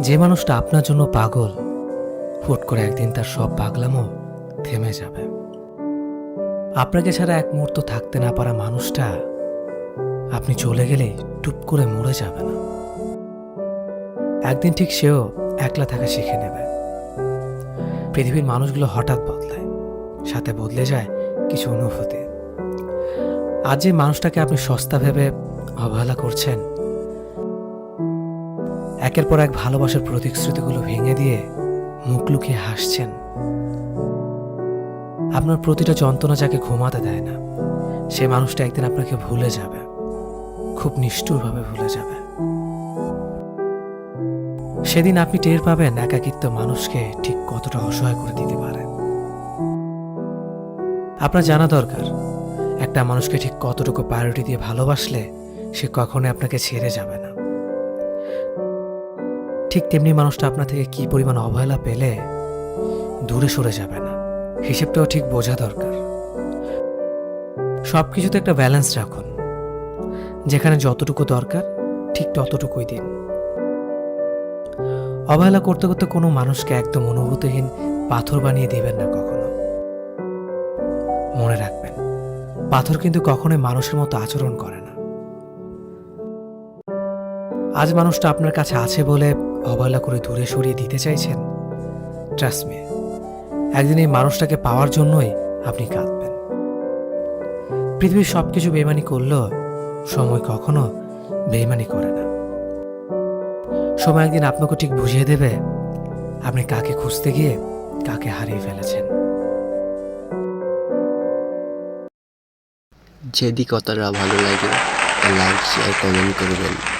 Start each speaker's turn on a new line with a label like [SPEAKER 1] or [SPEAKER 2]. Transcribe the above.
[SPEAKER 1] যে মানুষটা আপনার জন্য পাগল, হুট করে একদিন তার সব পাগলামও থেমে যাবে। আপনাকে ছাড়া এক মুহূর্ত থাকতে না পারা মানুষটা আপনি চলে গেলে টুপ করে মরে যাবে না। একদিন ঠিক সেও একলা থাকা শিখে নেবে। পৃথিবীর মানুষগুলো হঠাৎ বদলায়, সাথে বদলে যায় কিছু অনুভূতি। আজ যে মানুষটাকে আপনি সস্তা ভেবে অবহেলা করছেন একের পর এক ভালোবাসার প্রতিশ্রুতিগুলো ভেঙে দিয়ে মুখ লুকিয়ে হাসছেন। আপনার প্রতিটা যন্ত্রণা যাকে ঘুমাতে দেয় না, সে মানুষটা একদিন আপনাকে ভুলে যাবে। খুব নিষ্ঠুরভাবে ভুলে যাবে। সেদিন আপনি টের পাবেন একাকিত্ব মানুষকে ঠিক কতটা অসহায় করে দিতে পারে। আপনার জানা দরকার, একটা মানুষকে ঠিক কতটুকু প্রায়োরিটি দিয়ে ভালোবাসলে সে কখনোই আপনাকে ছেড়ে যাবে না। ঠিক তেমনি মানুষটা আপনার থেকে কি পরিমাণ অবহেলা পেলে দূরে সরে যাবে না। হিসেবটাও ঠিক বোঝা দরকার। সব কিছুতে একটা ব্যালেন্স রাখুন। যেখানে যতটুকু দরকার, ঠিক ততটুকুই দিন। অবহেলা করতে করতে কোনো মানুষকে একদম অনুভূতিহীন পাথর বানিয়ে দিবেন না কখনো। মনে রাখবেন, পাথর কিন্তু কখনোই মানুষের মতো আচরণ করে না। আজ মানুষটা আপনার কাছে আছে বলে অবহেলা করে দূরে সরিয়ে দিতে চাইছেন? ট্রাস্ট মি একদিন এই মানুষটাকে পাওয়ার জন্যই আপনি কাঁদবেন। পৃথিবীর সব কিছু বেমানি করলেও সময় কখনো বেইমানি করে না। সময় একদিন আপনাকে ঠিক বুঝিয়ে দেবে আপনি কাকে খুঁজতে গিয়ে কাকে হারিয়ে ফেলেছেন।
[SPEAKER 2] যদি কথাটা ভালো লাগে লাইক শেয়ার কমেন্ট করবেন।